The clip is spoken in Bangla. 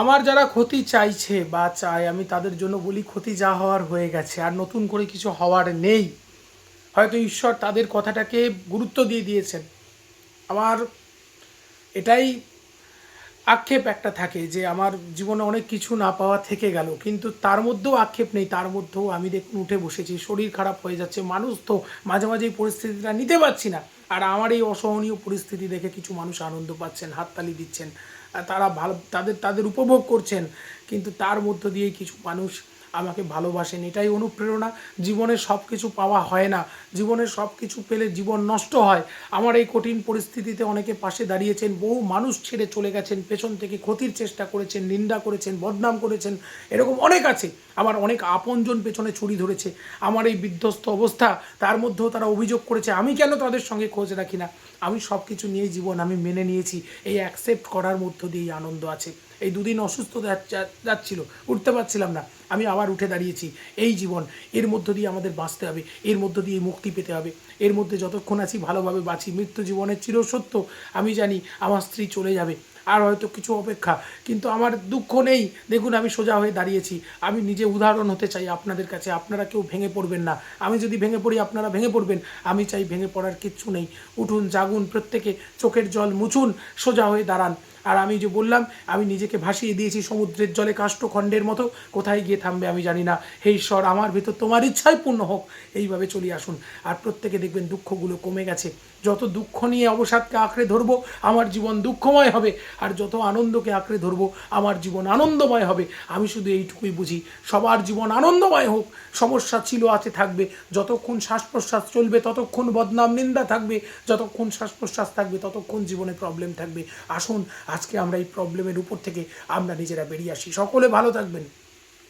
আমার যারা ক্ষতি চাইছে বা চায় আমি তাদের জন্য বলি ক্ষতি যা হওয়ার হয়ে গেছে, আর নতুন করে কিছু হওয়ার নেই। হয়তো ঈশ্বর তাদের কথাটাকে গুরুত্ব দিয়ে দিয়েছেন। আমার এটাই আক্ষেপ একটা থাকে যে আমার জীবনে অনেক কিছু না পাওয়া থেকে গেল, কিন্তু তার মধ্যেও আক্ষেপ নেই, তার মধ্যেও আমি দেখুন উঠে বসেছি, শরীর খারাপ হয়ে যাচ্ছে, মানুষ তো মাঝে মাঝে এই পরিস্থিতিটা নিতে পারছি না। আর আমার এই অসহনীয় পরিস্থিতি দেখে কিছু মানুষ আনন্দ পাচ্ছেন, হাততালি দিচ্ছেন। তারা ভালো, তাদের তাদের উপভোগ করছেন, কিন্তু তার মধ্য দিয়েই কিছু মানুষ আমাকে ভালোবাসেন, এটাই অনুপ্রেরণা। জীবনে সব কিছু পাওয়া হয় না। জীবনে সব কিছু পেলে জীবন নষ্ট হয়। আমার এই কঠিন পরিস্থিতিতে অনেকে পাশে দাঁড়িয়েছেন, বহু মানুষ ছেড়ে চলে গেছেন, পেছন থেকে ক্ষতির চেষ্টা করেছেন, নিন্দা করেছেন, বদনাম করেছেন, এরকম অনেক আছে। আমার অনেক আপনজন পেছনে ছুরি ধরেছে। আমার এই বিধ্বস্ত অবস্থা, তার মধ্যেও তারা অভিযোগ করেছে, আমি কেন তাদের সঙ্গে খোঁজ রাখি না? আমি সব কিছু নিয়েই জীবন আমি মেনে নিয়েছি। এই অ্যাকসেপ্ট করার মধ্য দিয়েই আনন্দ আছে। এই দুদিন অসুস্থ যাচ্ছিল, উঠতে পারছিলাম না। আমি আবার উঠে দাঁড়িয়েছি। এই জীবন, এর মধ্য দিয়ে আমাদের বাঁচতে হবে, এর মধ্য দিয়ে মুক্তি পেতে হবে। এর মধ্যে যতক্ষণ আছি, ভালোভাবে বাঁচি। মৃত্যু জীবনের চিরসত্য, আমি জানি আমার স্ত্রী চলে যাবে। আর হয়তো কিছু অপেক্ষা। কিন্তু আমার দুঃখ নেই। দেখুন, আমি সোজা হয়ে দাঁড়িয়েছি। আমি নিজে উদাহরণ হতে চাই আপনাদের কাছে। আপনারা কেউ ভেঙে পড়বেন না। আমি যদি ভেঙে পড়ি, আপনারা ভেঙে পড়বেন। আমি চাই ভেঙে পড়ার কিচ্ছু নেই। উঠুন, জাগুন, প্রত্যেকে চোখের জল মুছুন, সোজা হয়ে দাঁড়ান। আর আমি যে বললাম, আমি নিজেকে ভাসিয়ে দিয়েছি সমুদ্রের জলে কাষ্ঠখণ্ডের মতো। কোথায় গিয়ে থামবে আমি জানি না। হে ঈশ্বর, আমার ভেতর তোমার ইচ্ছাই পূর্ণ হোক। এইভাবে চলে আসুন। আর প্রত্যেকে দেখবেন, দুঃখগুলো কমে গেছে। যত দুঃখ নিয়ে অবসাদকে আঁকড়ে ধরবো, আমার জীবন দুঃখময় হবে। আর যত আনন্দকে আঁকড়ে ধরবো, আমার জীবন আনন্দময় হবে। আমি শুধু এইটুকুই বুঝি, সবার জীবন আনন্দময় হোক, সমস্যা ছিল, আছে, থাকবে। যতক্ষণ শ্বাস প্রশ্বাস চলবে, ততক্ষণ বদনাম, নিন্দা থাকবে। যতক্ষণ শ্বাস প্রশ্বাস থাকবে, ততক্ষণ জীবনে প্রবলেম থাকবে। আসুন, আজকে আমরা এই প্রবলেমের উপর থেকে আমরা নিজেরা বেরিয়ে আসি। সকলে ভালো থাকবেন।